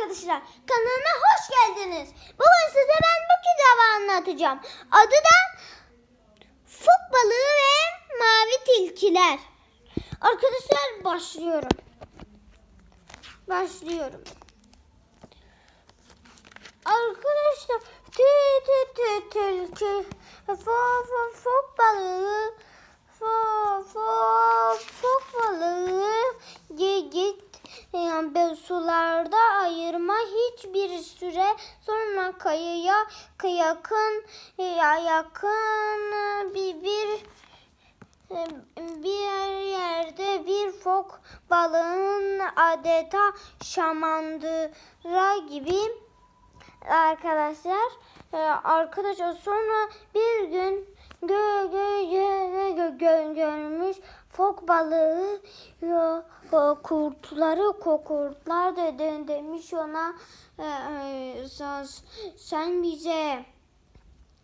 arkadaşlar. Kanalıma hoş geldiniz. Bugün size ben bu kitabı anlatacağım. Adı da Fok balığı ve mavi tilkiler. Arkadaşlar başlıyorum. Başlıyorum. Arkadaşlar tü tü tü tilki fo fo fok ayırma hiçbir süre sonra kayaya yakın ya yakın bir bir bir yerde bir fok balığın adeta şamandıra gibi. Arkadaşlar e, arkadaşlar sonra bir gün gö gö fok balığı kurtları kokurtlar da de- demiş ona e, e, sen, bize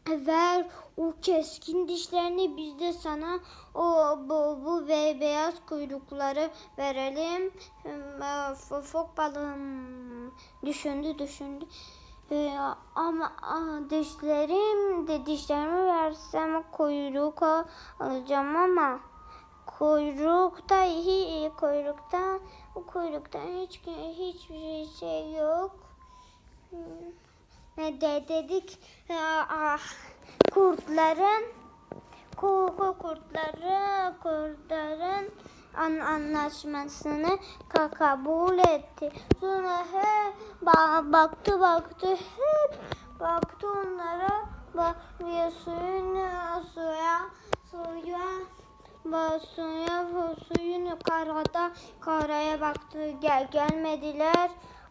ver o keskin dişlerini biz de sana o bu, bu ve beyaz kuyrukları verelim. F- Fok balığım düşündü düşündü. Ee, ama ah, dişlerim de dişlerimi versem kuyruk al- alacağım ama kuyrukta kuyrukta o kuyrukta hiç hiçbir şey yok. Hmm. Ne de dedik ah, kurtların kuku kurtları kurtların an, anlaşmasını ka- kabul etti. Sonra he ba- baktı baktı hep baktı onlara bak bir suyun suya ba- suya suyun karada karaya baktı. Gel gelmediler.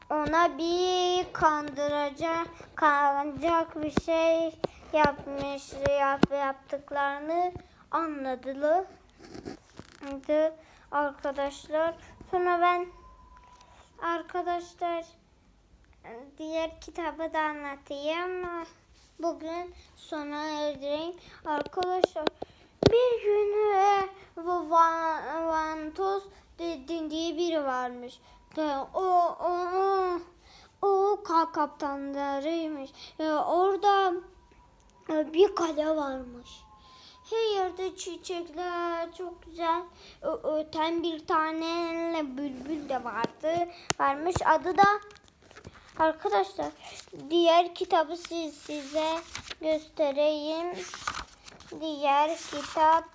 Ona bir kandıracak kandıracak bir şey yapmış. Yap, yaptıklarını anladılar. Arkadaşlar. Sonra ben arkadaşlar diğer kitabı da anlatayım. Bugün sona erdireyim arkadaşlar bir gün e, bu Van, Vantos de- diye biri varmış. O o o o ka- kaptanlarıymış. Orada e, bir kale varmış. Her yerde çiçekler çok güzel. Öten bir tane bülbül de vardı varmış. Adı da arkadaşlar diğer kitabı siz size göstereyim. Diğer kitap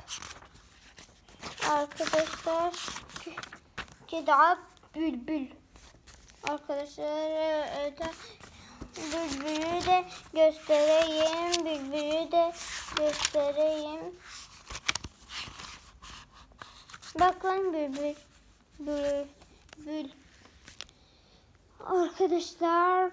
arkadaşlar. Kitap bülbül arkadaşlar e, öte bülbülü de göstereyim bülbülü de göstereyim. Bakın bülbül bülbül arkadaşlar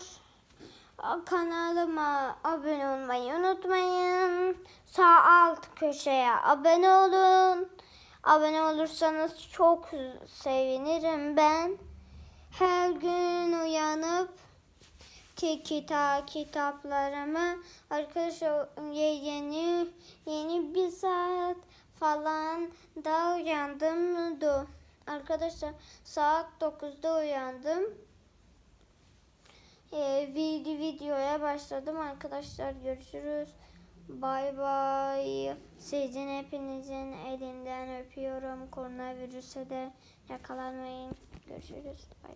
kanalıma abone olmayı unutmayın. Sağ alt köşeye abone olun abone olursanız çok sevinirim ben. Her gün uyanıp ki kita kitaplarımı arkadaşlar ye- yeni yeni bir saat falan da uyandım. Da arkadaşlar saat 9'da uyandım. Ee, video videoya başladım arkadaşlar. Görüşürüz bay bay. Sizin hepinizin elinden öpüyorum. Koronavirüse de yakalanmayın. Görüşürüz. Bay